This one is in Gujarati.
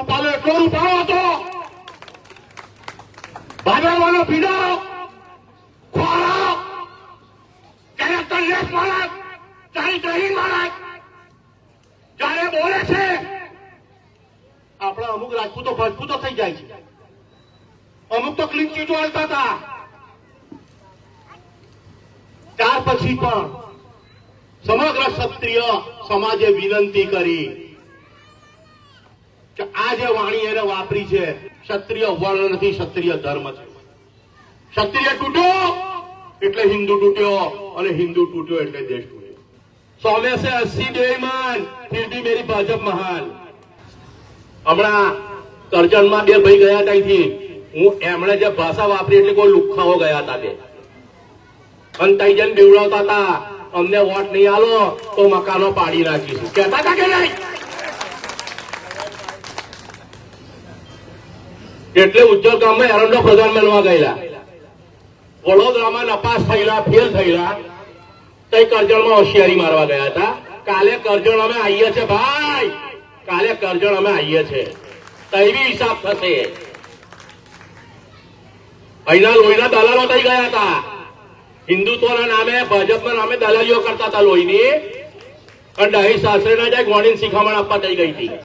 રૂપાલો એટલો રૂપાળો હતો ભાજપવાનો પીડો આપણા અમુક રાજપૂતો ભજપૂતો થઈ જાય છે. અમુક તો ક્લીન ચીટો ત્યાર પછી પણ સમગ્ર ક્ષત્રિય સમાજે વિનંતી કરી કે આ જે વાણી એને વાપરી છે, ક્ષત્રિય વર્ણ નથી, ક્ષત્રિય ધર્મ છે. ક્ષત્રિય તૂટ્યો એટલે હિન્દુ તૂટ્યો અને હિન્દુ તૂટ્યો એટલે દેશ તૂટ્યો. સૌમ્ય સે અસ્સી બેમાન ફિર મેરી ભાજપ મહાન. હમણાં કરજણમાં બે ભાઈ ગયા હતા અહીંથી. હું એમણે જે ભાષા વાપરી એટલે કોઈ લુખાઓ ગયા હતા બે. અને તઈ જઈને બીવડાવતા હતા અમને વોટ નહીં આલો તો મકાનો પાડી નાખીશું. હતા કે નહીં? એટલે ઉજ્જવલ ગામમાં એરંડો પ્રધાન બનવા ગયેલા. વડોદરામાં નપાસ થયેલા, ફેલ થયેલા, તઈ કરજણમાં હોશિયારી મારવા ગયા હતા. કાલે કરજણ અમે આવીએ છે ભાઈ. કાલે કરજણ અમે આવીએ છે. તઈ હિસાબ થશે. અહીંના લોહીના દલાલો થઈ ગયા હતા. હિન્દુત્વના નામે, ભાજપના નામે દલાલીઓ કરતા હતા લોહીની. અને દહીં સાસરે ના જાય ગોળીને શિખામણ આપવા થઈ ગઈ હતી.